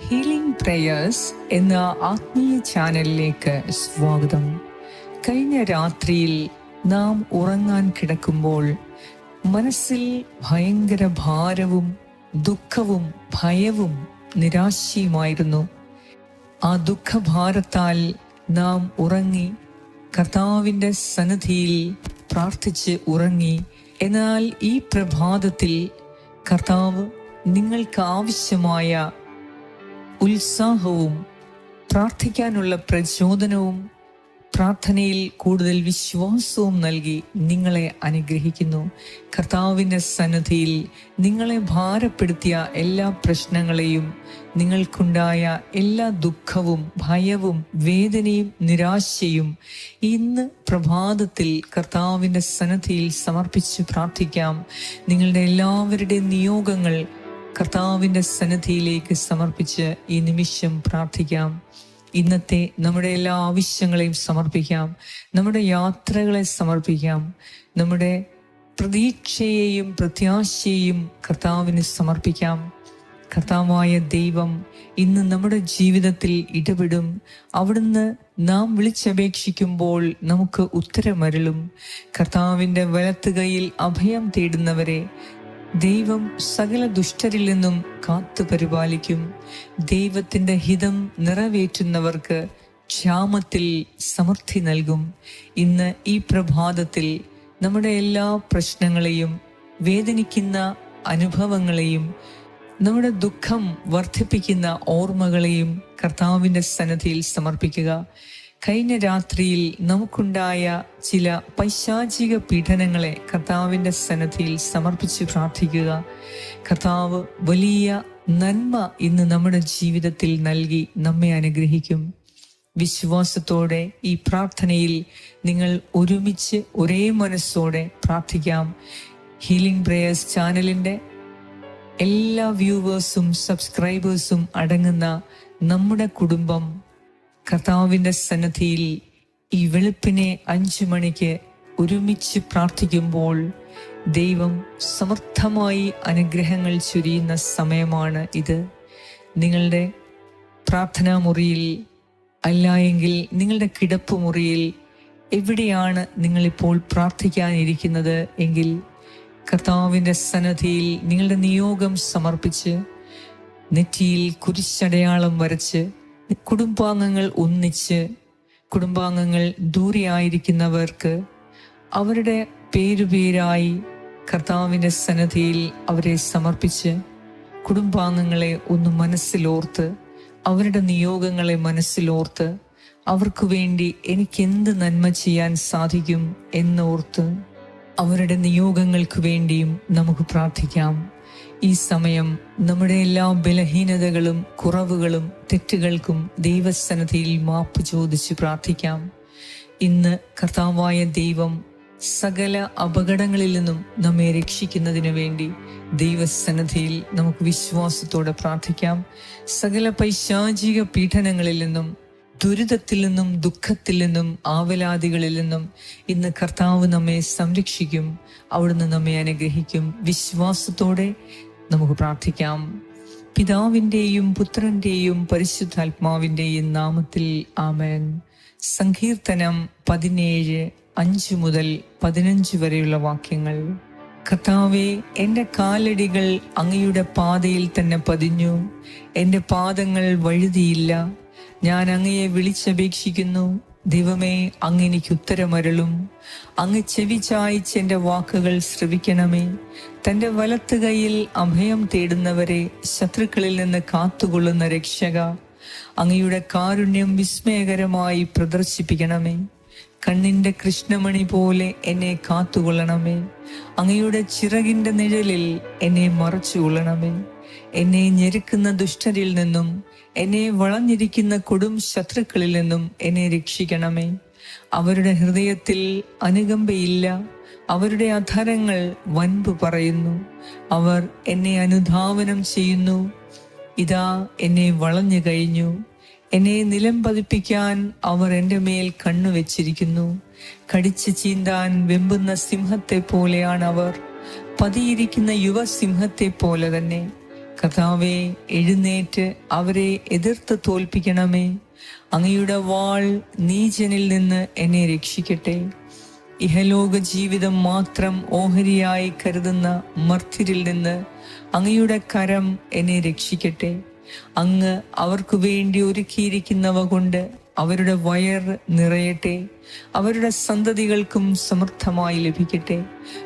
Healing prayers എന്ന ആത്മീയ ചാനലിലേക്ക് സ്വാഗതം. കഴിഞ്ഞ രാത്രിയിൽ നാം ഉറങ്ങാൻ കിടക്കുമ്പോൾ മനസ്സിൽ ഭയങ്കര ഭാരവും ദുഃഖവും ഭയവും നിരാശയുമായിരുന്നു. ആ ദുഃഖഭാരത്താൽ നാം ഉറങ്ങി കർത്താവിന്റെ സന്നിധിയിൽ പ്രാർത്ഥിച്ച് ഉറങ്ങി. എന്നാൽ ഈ പ്രഭാതത്തിൽ കർത്താവ് നിങ്ങൾക്ക് ആവശ്യമായ ഉത്സാഹവും പ്രാർത്ഥിക്കാനുള്ള പ്രചോദനവും പ്രാർത്ഥനയിൽ കൂടുതൽ വിശ്വാസവും നൽകി നിങ്ങളെ അനുഗ്രഹിക്കുന്നു. കർത്താവിന്റെ സന്നദ്ധിയിൽ നിങ്ങളെ ഭാരപ്പെടുത്തിയ എല്ലാ പ്രശ്നങ്ങളെയും നിങ്ങൾക്കുണ്ടായ എല്ലാ ദുഃഖവും ഭയവും വേദനയും നിരാശയും ഇന്ന് പ്രഭാതത്തിൽ കർത്താവിന്റെ സന്നദ്ധിയിൽ സമർപ്പിച്ച് പ്രാർത്ഥിക്കാം. നിങ്ങളുടെ എല്ലാവരുടെയും നിയോഗങ്ങൾ കർത്താവിന്റെ സന്നദ്ധിയിലേക്ക് സമർപ്പിച്ച് ഈ നിമിഷം പ്രാർത്ഥിക്കാം. ഇന്നത്തെ നമ്മുടെ എല്ലാ ആവശ്യങ്ങളെയും സമർപ്പിക്കാം. നമ്മുടെ യാത്രകളെ സമർപ്പിക്കാം. നമ്മുടെ പ്രതീക്ഷയെയും പ്രത്യാശയെയും കർത്താവിന് സമർപ്പിക്കാം. കർത്താവായ ദൈവം ഇന്ന് നമ്മുടെ ജീവിതത്തിൽ ഇടപെടും. അവിടുന്ന് നാം വിളിച്ചപേക്ഷിക്കുമ്പോൾ നമുക്ക് ഉത്തരമരുളും. കർത്താവിന്റെ വലത്തുകയിൽ അഭയം തേടുന്നവരെ ദൈവം സകല ദുഷ്ടരിൽ നിന്നും കാത്തു പരിപാലിക്കും. ദൈവത്തിന്റെ ഹിതം നിറവേറ്റുന്നവർക്ക് ക്ഷാമത്തിൽ സമൃദ്ധി നൽകും. ഇന്ന് ഈ പ്രഭാതത്തിൽ നമ്മുടെ എല്ലാ പ്രശ്നങ്ങളെയും വേദനിക്കുന്ന അനുഭവങ്ങളെയും നമ്മുടെ ദുഃഖം വർദ്ധിപ്പിക്കുന്ന ഓർമ്മകളെയും കർത്താവിന്റെ സന്നദ്ധിയിൽ സമർപ്പിക്കുക. കഴിഞ്ഞ രാത്രിയിൽ നമുക്കുണ്ടായ ചില പൈശാചിക പീഡനങ്ങളെ കർത്താവിന്റെ സന്നദ്ധിയിൽ സമർപ്പിച്ച് പ്രാർത്ഥിക്കുക. കർത്താവ് വലിയ നന്മ ഇന്ന് നമ്മുടെ ജീവിതത്തിൽ നൽകി നമ്മെ അനുഗ്രഹിക്കും. വിശ്വാസത്തോടെ ഈ പ്രാർത്ഥനയിൽ നിങ്ങൾ ഒരുമിച്ച് ഒരേ മനസ്സോടെ പ്രാർത്ഥിക്കാം. ഹീലിംഗ് പ്രേയേഴ്സ് ചാനലിന്റെ എല്ലാ വ്യൂവേഴ്സും സബ്സ്ക്രൈബേഴ്സും അടങ്ങുന്ന നമ്മുടെ കുടുംബം കർത്താവിന്റെ സന്നദ്ധിയിൽ ഈ വെളുപ്പിനെ അഞ്ചു മണിക്ക് ഒരുമിച്ച് പ്രാർത്ഥിക്കുമ്പോൾ ദൈവം സമർത്ഥമായി അനുഗ്രഹങ്ങൾ ചൊരിയുന്ന സമയമാണ് ഇത്. നിങ്ങളുടെ പ്രാർത്ഥനാ മുറിയിൽ അല്ല എങ്കിൽ നിങ്ങളുടെ കിടപ്പ് മുറിയിൽ എവിടെയാണ് നിങ്ങളിപ്പോൾ പ്രാർത്ഥിക്കാനിരിക്കുന്നത് എങ്കിൽ കർത്താവിന്റെ സന്നദ്ധിയിൽ നിങ്ങളുടെ നിയോഗം സമർപ്പിച്ച് നെറ്റിയിൽ കുരിശടയാളം വരച്ച് കുടുംബാംഗങ്ങൾ ഒന്നിച്ച് കുടുംബാംഗങ്ങൾ ദൂരെയായിരിക്കുന്നവർക്ക് അവരുടെ പേരുപേരായി കർത്താവിന്റെ സന്നദ്ധിയിൽ അവരെ സമർപ്പിച്ച് കുടുംബാംഗങ്ങളെ ഒന്ന് മനസ്സിലോർത്ത് അവരുടെ നിയോഗങ്ങളെ മനസ്സിലോർത്ത് അവർക്ക് വേണ്ടി എനിക്കെന്ത് നന്മ ചെയ്യാൻ സാധിക്കും എന്നോർത്ത് അവരുടെ നിയോഗങ്ങൾക്ക് വേണ്ടിയും നമുക്ക് പ്രാർത്ഥിക്കാം. ഈ സമയം നമ്മുടെ എല്ലാ ബലഹീനതകളും കുറവുകളും തെറ്റുകൾക്കും ദൈവസന്നദ്ധിയിൽ മാപ്പ് ചോദിച്ച് പ്രാർത്ഥിക്കാം. ഇന്ന് കർത്താവായ ദൈവം സകല അപകടങ്ങളിൽ നിന്നും നമ്മെ രക്ഷിക്കുന്നതിന് വേണ്ടി ദൈവസന്നധിയിൽ നമുക്ക് വിശ്വാസത്തോടെ പ്രാർത്ഥിക്കാം. സകല പൈശാചിക പീഡനങ്ങളിൽ നിന്നും ദുരിതത്തിൽ നിന്നും ദുഃഖത്തിൽ നിന്നും ആവലാദികളിൽ നിന്നും ഇന്ന് കർത്താവ് നമ്മെ സംരക്ഷിക്കും അവിടുന്ന് നമ്മെ അനുഗ്രഹിക്കും. വിശ്വാസത്തോടെ നമുക്ക് പ്രാർത്ഥിക്കാം. പിതാവിന്റെയും പുത്രന്റെയും പരിശുദ്ധാത്മാവിന്റെയും നാമത്തിൽ ആമേൻ. സങ്കീർത്തനം പതിനേഴ് അഞ്ച് മുതൽ പതിനഞ്ച് വരെയുള്ള വാക്യങ്ങൾ. കർത്താവെ എന്റെ കാലടികൾ അങ്ങയുടെ പാതയിൽ തന്നെ പതിഞ്ഞു. എന്റെ പാദങ്ങൾ വഴുതിയില്ല. ഞാൻ അങ്ങയെ വിളിച്ചപേക്ഷിക്കുന്നു. ദൈവമേ അങ്ങ് എനിക്ക് ഉത്തരമരളും. അങ്ങ് ചെവി എന്റെ വാക്കുകൾ ശ്രവിക്കണമേ. തന്റെ വലത്ത് കൈയിൽ അഭയം തേടുന്നവരെ ശത്രുക്കളിൽ നിന്ന് കാത്തുകൊള്ളുന്ന രക്ഷക അങ്ങയുടെ കാരുണ്യം വിസ്മയകരമായി പ്രദർശിപ്പിക്കണമേ. കണ്ണിന്റെ കൃഷ്ണമണി പോലെ എന്നെ കാത്തുകൊള്ളണമേ. അങ്ങയുടെ ചിറകിന്റെ നിഴലിൽ എന്നെ മറച്ചുകൊള്ളണമേ എന്നെ ഞെരുക്കുന്ന ദുഷ്ടരിൽ നിന്നും എന്നെ വളഞ്ഞിരിക്കുന്ന കൊടും ശത്രുക്കളിൽ നിന്നും എന്നെ രക്ഷിക്കണമേ. അവരുടെ ഹൃദയത്തിൽ അനുകമ്പയില്ല അവരുടെ അധരങ്ങൾ വൻപ് പറയുന്നു. അവർ എന്നെ അനുധാവനം ചെയ്യുന്നു. ഇതാ എന്നെ വളഞ്ഞു കഴിഞ്ഞു. എന്നെ നിലം പതിപ്പിക്കാൻ അവർ എന്റെ മേൽ കണ്ണുവെച്ചിരിക്കുന്നു കടിച്ചു ചീന്താൻ വെമ്പുന്ന സിംഹത്തെ പോലെയാണ് അവർ. പതിയിരിക്കുന്ന യുവസിംഹത്തെ പോലെ തന്നെ. കഥാവെ എഴുന്നേറ്റ് അവരെ എതിർത്ത് തോൽപ്പിക്കണമേ. അങ്ങയുടെ വാൾ നീചനിൽ നിന്ന് എന്നെ രക്ഷിക്കട്ടെ. ഇഹലോക ജീവിതം മാത്രം ഓഹരിയായി കരുതുന്ന മർത്യരിൽ നിന്ന് അങ്ങയുടെ കരം എന്നെ രക്ഷിക്കട്ടെ. അങ്ങ് അവർക്കു വേണ്ടി ഒരുക്കിയിരിക്കുന്നവ കൊണ്ട് അവരുടെ വയർ നിറയട്ടെ. അവരുടെ സന്തതികൾക്കും സമൃദ്ധമായി ലഭിക്കട്ടെ.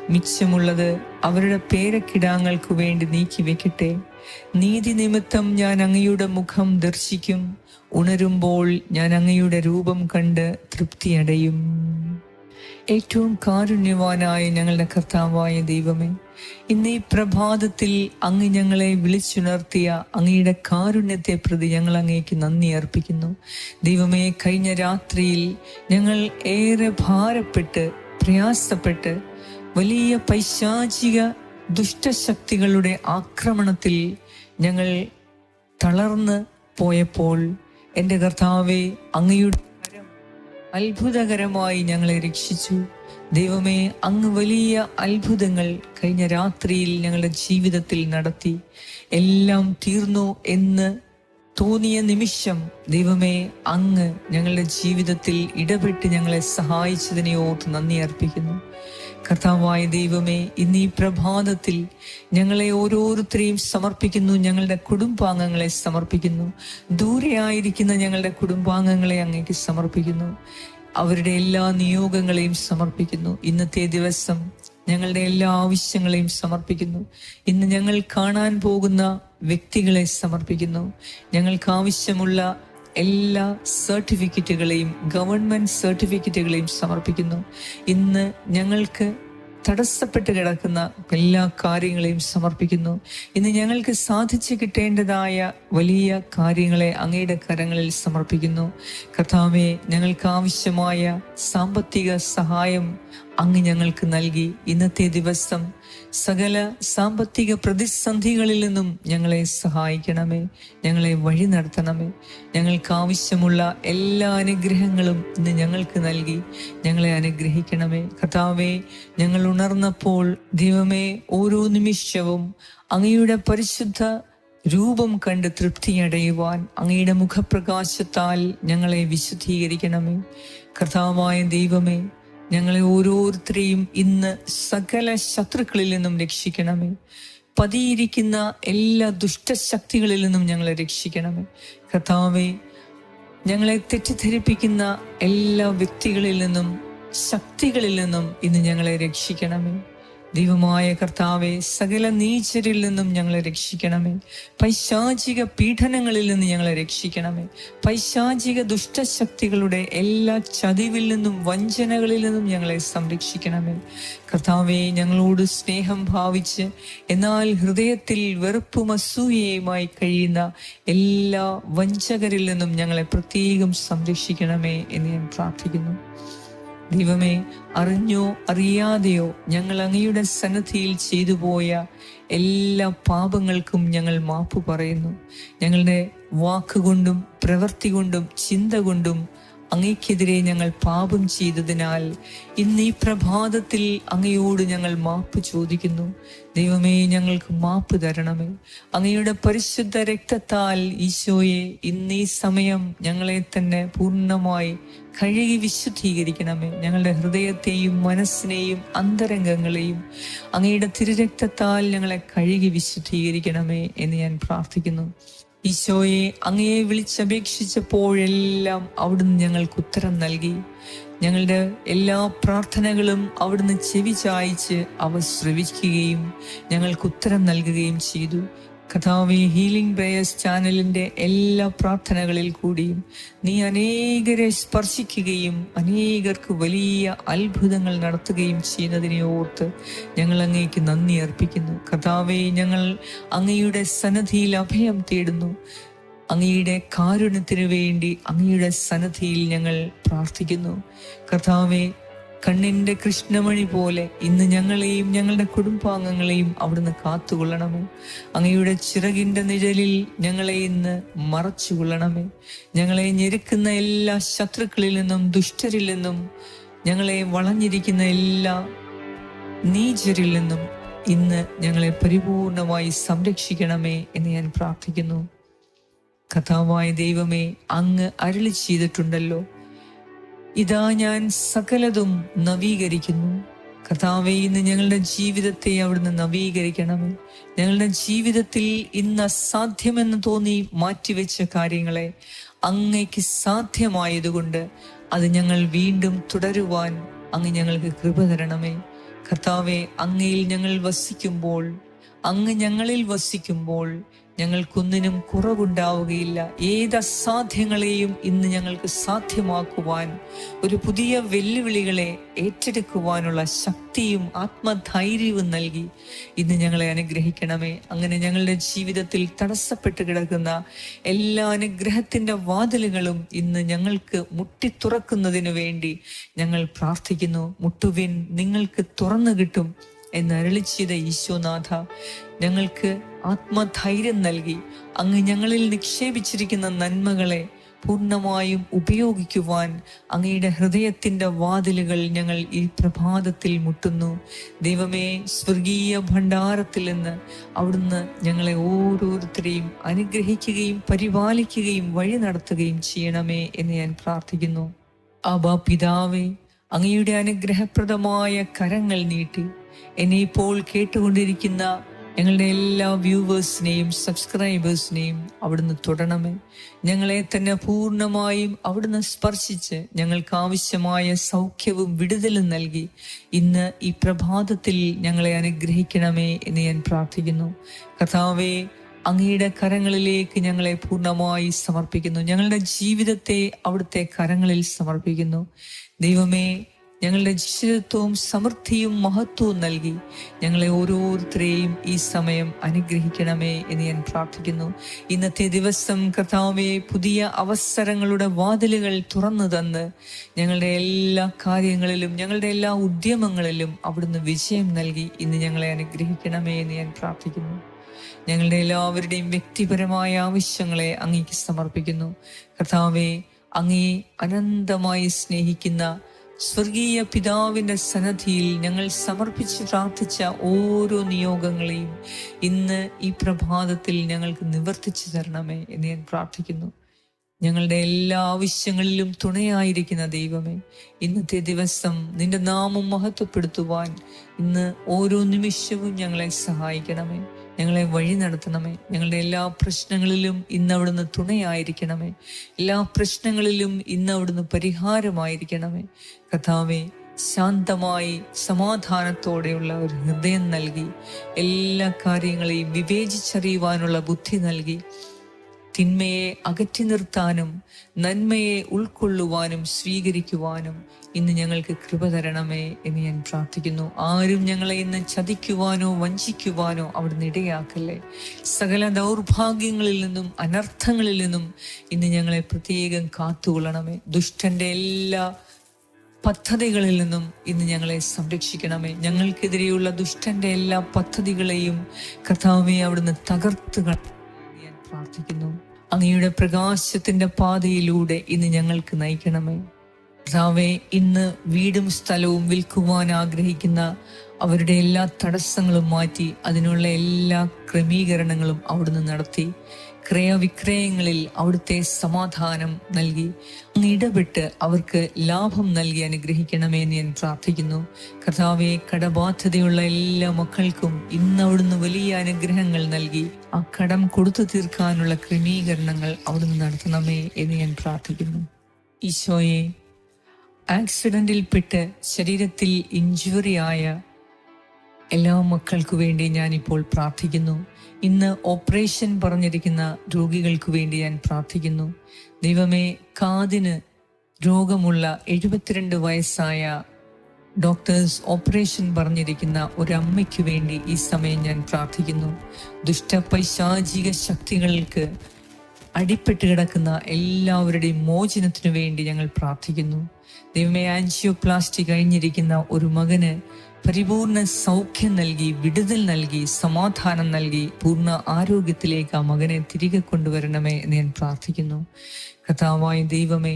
മിച്ചമുള്ളത് അവരുടെ പേരക്കിടാങ്ങൾക്കു വേണ്ടി നീക്കി വെക്കട്ടെ. നീതി നിമിത്തം ഞാൻ അങ്ങയുടെ മുഖം ദർശിക്കും. ഉണരുമ്പോൾ ഞാൻ അങ്ങയുടെ രൂപം കണ്ട് തൃപ്തിയടയും. ഏറ്റവും കാരുണ്യവാനായ ഞങ്ങളുടെ കർത്താവായ ദൈവമേ ഇന്ന് ഈ പ്രഭാതത്തിൽ അങ്ങ് ഞങ്ങളെ വിളിച്ചുണർത്തിയ അങ്ങയുടെ കാരുണ്യത്തെ പ്രതി ഞങ്ങൾ അങ്ങേക്ക് നന്ദി അർപ്പിക്കുന്നു. ദൈവമേ കഴിഞ്ഞ രാത്രിയിൽ ഞങ്ങൾ ഏറെ ഭാരപ്പെട്ട് പ്രയാസപ്പെട്ട് വലിയ പൈശാചിക ദുഷ്ടശക്തികളുടെ ആക്രമണത്തിൽ ഞങ്ങൾ തളർന്ന് പോയപ്പോൾ എന്റെ കർത്താവെ അങ്ങയുടെ അത്ഭുതകരമായി ഞങ്ങളെ രക്ഷിച്ചു. ദൈവമേ അങ്ങ് വലിയ അത്ഭുതങ്ങൾ കഴിഞ്ഞ രാത്രിയിൽ ഞങ്ങളുടെ ജീവിതത്തിൽ നടത്തി. എല്ലാം തീർന്നു എന്ന് തോന്നിയ നിമിഷം ദൈവമേ അങ്ങ് ഞങ്ങളുടെ ജീവിതത്തിൽ ഇടപെട്ട് ഞങ്ങളെ സഹായിച്ചതിനെ ഓർത്ത് നന്ദി അർപ്പിക്കുന്നു. കർത്താവായ ദൈവമേ ഇന്ന് ഈ പ്രഭാതത്തിൽ ഞങ്ങളെ ഓരോരുത്തരെയും സമർപ്പിക്കുന്നു ഞങ്ങളുടെ കുടുംബാംഗങ്ങളെ സമർപ്പിക്കുന്നു. ദൂരെയായിരിക്കുന്ന ഞങ്ങളുടെ കുടുംബാംഗങ്ങളെ അങ്ങേക്ക് സമർപ്പിക്കുന്നു. അവരുടെ എല്ലാ നിയോഗങ്ങളെയും സമർപ്പിക്കുന്നു. ഇന്നത്തെ ദിവസം ഞങ്ങളുടെ എല്ലാ ആവശ്യങ്ങളെയും സമർപ്പിക്കുന്നു. ഇന്ന് ഞങ്ങൾ കാണാൻ പോകുന്ന വ്യക്തികളെ സമർപ്പിക്കുന്നു. ഞങ്ങൾക്ക് ആവശ്യമുള്ള എല്ലാ സർട്ടിഫിക്കറ്റുകളെയും ഗവൺമെന്റ് സർട്ടിഫിക്കറ്റുകളെയും സമർപ്പിക്കുന്നു. ഇന്ന് ഞങ്ങൾക്ക് തടസ്സപ്പെട്ട് കിടക്കുന്ന എല്ലാ കാര്യങ്ങളെയും സമർപ്പിക്കുന്നു. ഇന്ന് ഞങ്ങൾക്ക് സാധിച്ചു കിട്ടേണ്ടതായ വലിയ കാര്യങ്ങളെ അങ്ങയുടെ കരങ്ങളിൽ സമർപ്പിക്കുന്നു. കഥാമെ ഞങ്ങൾക്ക് ആവശ്യമായ സാമ്പത്തിക സഹായം അങ്ങ് ഞങ്ങൾക്ക് നൽകി. ഇന്നത്തെ ദിവസം സകല സാമ്പത്തിക പ്രതിസന്ധികളിൽ നിന്നും ഞങ്ങളെ സഹായിക്കണമേ. ഞങ്ങളെ വഴി നടത്തണമേ. ഞങ്ങൾക്ക് ആവശ്യമുള്ള എല്ലാ അനുഗ്രഹങ്ങളും ഇന്ന് ഞങ്ങൾക്ക് നൽകി. ഞങ്ങളെ അനുഗ്രഹിക്കണമേ. കഥാവേ ഞങ്ങൾ ഉണർന്നപ്പോൾ ദൈവമേ ഓരോ നിമിഷവും അങ്ങയുടെ പരിശുദ്ധ രൂപം കണ്ട് തൃപ്തിയടയുവാൻ അങ്ങയുടെ മുഖപ്രകാശത്താൽ ഞങ്ങളെ വിശുദ്ധീകരിക്കണമേ. കർത്താവായ ദൈവമേ ഞങ്ങളെ ഓരോരുത്തരെയും ഇന്ന് സകല ശത്രുക്കളിൽ നിന്നും രക്ഷിക്കണമേ. പതിയിരിക്കുന്ന എല്ലാ ദുഷ്ടശക്തികളിൽ നിന്നും ഞങ്ങളെ രക്ഷിക്കണമേ. കഥാവെ ഞങ്ങളെ തെറ്റിദ്ധരിപ്പിക്കുന്ന എല്ലാ വ്യക്തികളിൽ നിന്നും ശക്തികളിൽ നിന്നും ഇന്ന് ഞങ്ങളെ രക്ഷിക്കണമേ. ദൈവമായ കർത്താവെ സകല നീച്ചരിൽ നിന്നും ഞങ്ങളെ രക്ഷിക്കണമേ. പൈശാചിക പീഡനങ്ങളിൽ നിന്ന് ഞങ്ങളെ രക്ഷിക്കണമേ. പൈശാചിക ദുഷ്ടശക്തികളുടെ എല്ലാ ചതിവിൽ നിന്നും വഞ്ചനകളിൽ നിന്നും ഞങ്ങളെ സംരക്ഷിക്കണമേ. കർത്താവെ ഞങ്ങളോട് സ്നേഹം ഭാവിച്ച് എന്നാൽ ഹൃദയത്തിൽ വെറുപ്പും അസൂയയുമായി കഴിയുന്ന എല്ലാ വഞ്ചകരിൽ നിന്നും ഞങ്ങളെ പ്രത്യേകം സംരക്ഷിക്കണമേ എന്ന് ഞാൻ പ്രാർത്ഥിക്കുന്നു. ദൈവമേ അറിഞ്ഞോ അറിയാതെയോ ഞങ്ങൾ അങ്ങയുടെ സന്നദ്ധിയിൽ ചെയ്തു പോയ എല്ലാ പാപങ്ങൾക്കും ഞങ്ങൾ മാപ്പ് പറയുന്നു. ഞങ്ങളുടെ വാക്കുകൊണ്ടും പ്രവൃത്തി കൊണ്ടും ചിന്ത കൊണ്ടും അങ്ങയ്ക്കെതിരെ ഞങ്ങൾ പാപം ചെയ്തതിനാൽ ഇന്ന് ഈ പ്രഭാതത്തിൽ അങ്ങയോട് ഞങ്ങൾ മാപ്പ് ചോദിക്കുന്നു. ദൈവമേ ഞങ്ങൾക്ക് മാപ്പ് തരണമേ. അങ്ങയുടെ പരിശുദ്ധ രക്തത്താൽ ഈശോയെ ഇന്ന് ഈ സമയം ഞങ്ങളെ തന്നെ പൂർണമായി കഴുകി വിശുദ്ധീകരിക്കണമേ. ഞങ്ങളുടെ ഹൃദയത്തെയും മനസ്സിനെയും അന്തരംഗങ്ങളെയും അങ്ങയുടെ തിരുരക്തത്താൽ ഞങ്ങളെ കഴുകി വിശുദ്ധീകരിക്കണമേ എന്ന് ഞാൻ പ്രാർത്ഥിക്കുന്നു. ഈശോയെ അങ്ങയെ വിളിച്ചപേക്ഷിച്ചപ്പോഴെല്ലാം അവിടുന്ന് ഞങ്ങൾക്ക് ഉത്തരം നൽകി. ഞങ്ങളുടെ എല്ലാ പ്രാർത്ഥനകളും അവിടുന്ന് ചെവി ചായച്ച് അവ ശ്രവിക്കുകയും ഞങ്ങൾക്ക് ഉത്തരം നൽകുകയും ചെയ്തു. കഥാവി ഹീലിംഗ് പ്രേയേഴ്സ് ചാനലിന്റെ എല്ലാ പ്രാർത്ഥനകളിൽ കൂടിയും നീ അനേകരെ സ്പർശിക്കുകയും അനേകർക്ക് വലിയ അത്ഭുതങ്ങൾ നടത്തുകയും ചെയ്യുന്നതിനെ ഓർത്ത് ഞങ്ങൾ അങ്ങേക്ക് നന്ദി അർപ്പിക്കുന്നു. കഥാവെ ഞങ്ങൾ അങ്ങയുടെ സന്നദ്ധിയിൽ അഭയം തേടുന്നു. അങ്ങയുടെ കാരുണ്യത്തിനു വേണ്ടി അങ്ങയുടെ സന്നദ്ധിയിൽ ഞങ്ങൾ പ്രാർത്ഥിക്കുന്നു. കർത്താവെ കണ്ണിന്റെ കൃഷ്ണമണി പോലെ ഇന്ന് ഞങ്ങളെയും ഞങ്ങളുടെ കുടുംബാംഗങ്ങളെയും അവിടുന്ന് കാത്തുകൊള്ളണമേ. അങ്ങയുടെ ചിറകിന്റെ നിഴലിൽ ഞങ്ങളെ ഇന്ന് മറച്ചുകൊള്ളണമേ. ഞങ്ങളെ ഞെരുക്കുന്ന എല്ലാ ശത്രുക്കളിൽ നിന്നും ദുഷ്ടരിൽ നിന്നും ഞങ്ങളെ വളഞ്ഞിരിക്കുന്ന എല്ലാ നീചരിൽ നിന്നും ഇന്ന് ഞങ്ങളെ പരിപൂർണമായി സംരക്ഷിക്കണമേ എന്ന് ഞാൻ പ്രാർത്ഥിക്കുന്നു. കഥാവായ ദൈവമേ അങ്ങ് അരളി ചെയ്തിട്ടുണ്ടല്ലോ. ഇതാ ഞാൻ സകലതും നവീകരിക്കുന്നു. കർത്താവെ ഇന്ന് ഞങ്ങളുടെ ജീവിതത്തെ അവിടുന്ന് നവീകരിക്കണമേ. ഞങ്ങളുടെ ജീവിതത്തിൽ ഇന്ന് അസാധ്യമെന്ന് തോന്നി മാറ്റിവെച്ച കാര്യങ്ങളെ അങ്ങയ്ക്ക് സാധ്യമായതുകൊണ്ട് അത് ഞങ്ങൾ വീണ്ടും തുടരുവാൻ അങ്ങ് ഞങ്ങൾക്ക് കൃപ തരണമേ. കർത്താവെ അങ്ങയിൽ ഞങ്ങൾ വസിക്കുമ്പോൾ അങ്ങ് ഞങ്ങളിൽ വസിക്കുമ്പോൾ ഞങ്ങൾക്കൊന്നിനും കുറവുണ്ടാവുകയില്ല. ഏത് അസാധ്യങ്ങളെയും ഇന്ന് ഞങ്ങൾക്ക് സാധ്യമാക്കുവാൻ ഒരു പുതിയ വെല്ലുവിളികളെ ഏറ്റെടുക്കുവാനുള്ള ശക്തിയും ആത്മധൈര്യവും നൽകി ഇന്ന് ഞങ്ങളെ അനുഗ്രഹിക്കണമേ. അങ്ങനെ ഞങ്ങളുടെ ജീവിതത്തിൽ തടസ്സപ്പെട്ട് കിടക്കുന്ന എല്ലാ അനുഗ്രഹത്തിന്റെ വാതിലുകളും ഇന്ന് ഞങ്ങൾക്ക് മുട്ടി മുട്ടിത്തുറക്കുന്നതിനു വേണ്ടി ഞങ്ങൾ പ്രാർത്ഥിക്കുന്നു. മുട്ടുവിൻ നിങ്ങൾക്ക് തുറന്നു കിട്ടും. എന്ന് അരളി ചെയ്ത ഈശോനാഥ ഞങ്ങൾക്ക് ആത്മധൈര്യം നൽകി. അങ്ങ് ഞങ്ങളിൽ നിക്ഷേപിച്ചിരിക്കുന്ന നന്മകളെ പൂർണമായും ഉപയോഗിക്കുവാൻ അങ്ങയുടെ ഹൃദയത്തിന്റെ വാതിലുകൾ ഞങ്ങൾ ഈ പ്രഭാതത്തിൽ മുട്ടുന്നു. ദൈവമേ സ്വർഗീയ ഭണ്ഡാരത്തിൽ നിന്ന് അവിടുന്ന് ഞങ്ങളെ ഓരോരുത്തരെയും അനുഗ്രഹിക്കുകയും പരിപാലിക്കുകയും വഴി നടത്തുകയും ചെയ്യണമേ എന്ന് ഞാൻ പ്രാർത്ഥിക്കുന്നു. അബ പിതാവേ അങ്ങയുടെ അനുഗ്രഹപ്രദമായ കരങ്ങൾ നീട്ടി. എന്നെ ഇപ്പോൾ കേട്ടുകൊണ്ടിരിക്കുന്ന ഞങ്ങളുടെ എല്ലാ വ്യൂവേഴ്സിനെയും സബ്സ്ക്രൈബേഴ്സിനെയും അവിടുന്ന് തൊടണമേ. ഞങ്ങളെ തന്നെ പൂർണമായും അവിടുന്ന് സ്പർശിച്ച് ഞങ്ങൾക്ക് ആവശ്യമായ സൗഖ്യവും വിടുതലും നൽകി ഇന്ന് ഈ പ്രഭാതത്തിൽ ഞങ്ങളെ അനുഗ്രഹിക്കണമേ എന്ന് ഞാൻ പ്രാർത്ഥിക്കുന്നു. കഥാവേ അങ്ങയുടെ കരങ്ങളിലേക്ക് ഞങ്ങളെ പൂർണമായി സമർപ്പിക്കുന്നു. ഞങ്ങളുടെ ജീവിതത്തെ അവിടുത്തെ കരങ്ങളിൽ സമർപ്പിക്കുന്നു. ദൈവമേ ഞങ്ങളുടെ ജീവിതത്വവും സമൃദ്ധിയും മഹത്വവും നൽകി. ഞങ്ങളെ ഓരോരുത്തരെയും ഈ സമയം അനുഗ്രഹിക്കണമേ എന്ന് ഞാൻ പ്രാർത്ഥിക്കുന്നു. ഇന്നത്തെ ദിവസം കർത്താവെ പുതിയ അവസരങ്ങളുടെ വാതിലുകൾ തുറന്നു തന്ന് ഞങ്ങളുടെ എല്ലാ കാര്യങ്ങളിലും ഞങ്ങളുടെ എല്ലാ ഉദ്യമങ്ങളിലും അവിടുന്ന് വിജയം നൽകി ഇന്ന് ഞങ്ങളെ അനുഗ്രഹിക്കണമേ എന്ന് ഞാൻ പ്രാർത്ഥിക്കുന്നു. ഞങ്ങളുടെ എല്ലാവരുടെയും വ്യക്തിപരമായ ആവശ്യങ്ങളെ അങ്ങേക്ക് സമർപ്പിക്കുന്നു. കർത്താവെ അങ്ങേ അനന്തമായി സ്നേഹിക്കുന്ന സ്വർഗീയ പിതാവിന്റെ സന്നദ്ധിയിൽ ഞങ്ങൾ സമർപ്പിച്ച് പ്രാർത്ഥിച്ച ഓരോ നിയോഗങ്ങളെയും ഇന്ന് ഈ പ്രഭാതത്തിൽ ഞങ്ങൾക്ക് നിവർത്തിച്ചു തരണമേ എന്ന് ഞാൻ പ്രാർത്ഥിക്കുന്നു. ഞങ്ങളുടെ എല്ലാ ആവശ്യങ്ങളിലും തുണയായിരിക്കുന്ന ദൈവമേ ഇന്നത്തെ ദിവസം നിന്റെ നാമം മഹത്വപ്പെടുത്തുവാൻ ഇന്ന് ഓരോ നിമിഷവും ഞങ്ങളെ സഹായിക്കണമേ. ഞങ്ങളെ വഴി നടത്തണമേ. ഞങ്ങളുടെ എല്ലാ പ്രശ്നങ്ങളിലും ഇന്ന് അവിടുന്ന് തുണയായിരിക്കണമേ. എല്ലാ പ്രശ്നങ്ങളിലും ഇന്ന് അവിടുന്ന് പരിഹാരമായിരിക്കണമേ. കഥാവെ ശാന്തമായി സമാധാനത്തോടെയുള്ള ഒരു ഹൃദയം നൽകി. എല്ലാ കാര്യങ്ങളെയും വിവേചിച്ചറിയുവാനുള്ള ബുദ്ധി നൽകി. തിന്മയെ അകറ്റി നിർത്താനും നന്മയെ ഉൾക്കൊള്ളുവാനും സ്വീകരിക്കുവാനും ഇന്ന് ഞങ്ങൾക്ക് കൃപ തരണമേ എന്ന് ഞാൻ പ്രാർത്ഥിക്കുന്നു. ആരും ഞങ്ങളെ ഇന്ന് ചതിക്കുവാനോ വഞ്ചിക്കുവാനോ അവിടുന്ന് ഇടയാക്കല്ലേ. സകല ദൗർഭാഗ്യങ്ങളിൽ നിന്നും അനർത്ഥങ്ങളിൽ നിന്നും ഇന്ന് ഞങ്ങളെ പ്രത്യേകം കാത്തുകൊള്ളണമേ. ദുഷ്ടന്റെ എല്ലാ പദ്ധതികളിൽ നിന്നും ഇന്ന് ഞങ്ങളെ സംരക്ഷിക്കണമേ. ഞങ്ങൾക്കെതിരെയുള്ള ദുഷ്ടന്റെ എല്ലാ പദ്ധതികളെയും കഥാമേ അവിടുന്ന് തകർത്തുകൾ ഞാൻ പ്രാർത്ഥിക്കുന്നു. അങ്ങയുടെ പ്രകാശത്തിന്റെ പാതയിലൂടെ ഇന്ന് ഞങ്ങൾക്ക് നയിക്കണമേ. കർത്താവെ ഇന്ന് വീടും സ്ഥലവും വിൽക്കുവാൻ ആഗ്രഹിക്കുന്ന അവരുടെ എല്ലാ തടസ്സങ്ങളും മാറ്റി അതിനുള്ള എല്ലാ ക്രമീകരണങ്ങളും അവിടുന്ന് നടത്തി. ക്രയവിക്രയങ്ങളിൽ അവിടുത്തെ സമാധാനം നൽകി. ഇടപെട്ട് അവർക്ക് ലാഭം നൽകി അനുഗ്രഹിക്കണമേ എന്ന് ഞാൻ പ്രാർത്ഥിക്കുന്നു. കർത്താവെ കടബാധ്യതയുള്ള എല്ലാ മക്കൾക്കും ഇന്ന് അവിടുന്ന് വലിയ അനുഗ്രഹങ്ങൾ നൽകി. ആ കടം കൊടുത്തു തീർക്കാനുള്ള ക്രമീകരണങ്ങൾ അവിടുന്ന് നടത്തണമേ എന്ന് ഞാൻ പ്രാർത്ഥിക്കുന്നു. ഈശോയെ ആക്സിഡന്റിൽപ്പെട്ട് ശരീരത്തിൽ ഇഞ്ചുറി ആയ എല്ലാ മക്കൾക്കു വേണ്ടി ഞാൻ ഇപ്പോൾ പ്രാർത്ഥിക്കുന്നു. ഇന്ന് ഓപ്പറേഷൻ പറഞ്ഞിരിക്കുന്ന രോഗികൾക്ക് വേണ്ടി ഞാൻ പ്രാർത്ഥിക്കുന്നു. ദൈവമേ കാതിന് രോഗമുള്ള എഴുപത്തിരണ്ട് വയസ്സായ ഡോക്ടേഴ്സ് ഓപ്പറേഷൻ പറഞ്ഞിരിക്കുന്ന ഒരു അമ്മയ്ക്ക് വേണ്ടി ഈ സമയം ഞാൻ പ്രാർത്ഥിക്കുന്നു. ദുഷ്ടപൈശാചിക ശക്തികൾക്ക് അടിപ്പെട്ട് കിടക്കുന്ന എല്ലാവരുടെയും മോചനത്തിനു വേണ്ടി ഞങ്ങൾ പ്രാർത്ഥിക്കുന്നു. ദൈവമേ ആൻജിയോപ്ലാസ്റ്റി കഴിഞ്ഞിരിക്കുന്ന ഒരു മകന് പരിപൂർണ സൗഖ്യം നൽകി വിടുതൽ നൽകി സമാധാനം നൽകി പൂർണ ആരോഗ്യത്തിലേക്ക് ആ മകനെ തിരികെ കൊണ്ടുവരണമേ എന്ന് ഞാൻ പ്രാർത്ഥിക്കുന്നു. കഥാവായ ദൈവമേ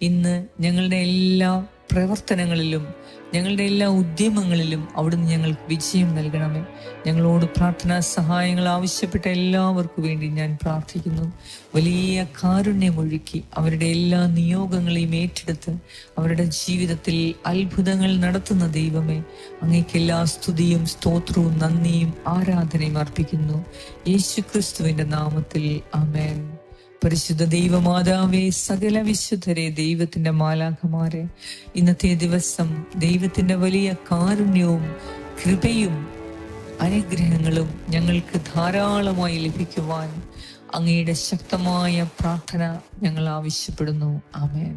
ഇന്ന് ഞങ്ങളുടെ എല്ലാ പ്രവർത്തനങ്ങളിലും ഞങ്ങളുടെ എല്ലാ ഉദ്യമങ്ങളിലും അവിടുന്ന് ഞങ്ങൾക്ക് വിജയം നൽകണമേ. ഞങ്ങളോട് പ്രാർത്ഥനാ സഹായങ്ങൾ ആവശ്യപ്പെട്ട എല്ലാവർക്കും വേണ്ടി ഞാൻ പ്രാർത്ഥിക്കുന്നു. വലിയ കാരുണ്യമൊഴുക്കി അവരുടെ എല്ലാ നിയോഗങ്ങളെയും ഏറ്റെടുത്ത് അവരുടെ ജീവിതത്തിൽ അത്ഭുതങ്ങൾ നടത്തുന്ന ദൈവമേ അങ്ങേക്ക് എല്ലാ സ്തുതിയും സ്തോത്രവും നന്ദിയും ആരാധനയും അർപ്പിക്കുന്നു. യേശു ക്രിസ്തുവിന്റെ നാമത്തിൽ ആമേൻ. പരിശുദ്ധ ദൈവമാതാവേ സകല വിശുദ്ധരെ ദൈവത്തിന്റെ മാലാഖമാരെ ഇന്നത്തെ ദിവസം ദൈവത്തിന്റെ വലിയ കാരുണ്യവും കൃപയും അനുഗ്രഹങ്ങളും ഞങ്ങൾക്ക് ധാരാളമായി ലഭിക്കുവാൻ അങ്ങയുടെ ശക്തമായ പ്രാർത്ഥന ഞങ്ങൾ ആവശ്യപ്പെടുന്നു. ആമേൻ.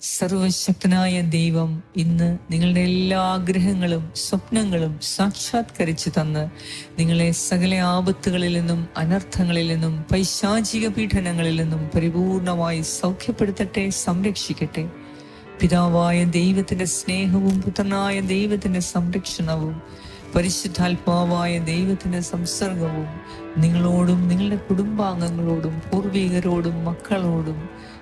സർവശക്തനായ ദൈവം ഇന്ന് നിങ്ങളുടെ എല്ലാ ആഗ്രഹങ്ങളും സ്വപ്നങ്ങളും സാക്ഷാത്കരിച്ചു തന്ന് നിങ്ങളെ സകല ആപത്തുകളിൽ നിന്നും അനർത്ഥങ്ങളിൽ നിന്നും പൈശാചിക പീഡനങ്ങളിൽ നിന്നും പരിപൂർണമായി സൗഖ്യപ്പെടുത്തട്ടെ സംരക്ഷിക്കട്ടെ. പിതാവായ ദൈവത്തിന്റെ സ്നേഹവും പുത്രനായ ദൈവത്തിന്റെ സംരക്ഷണവും പരിശുദ്ധാത്മാവായ ദൈവത്തിന്റെ സംസർഗവും നിങ്ങളോടും നിങ്ങളുടെ കുടുംബാംഗങ്ങളോടും പൂർവികരോടും മക്കളോടും